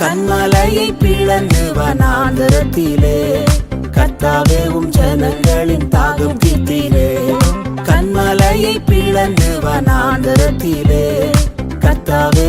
கண்மலையை பிளந்துவன் ஆந்திரத்திலே கத்தாவே உம் ஜனங்களின் தாகம் தீர்த்தீரே கண்மலையை பிளந்துவன் ஆந்திரத்திலே கத்தாவே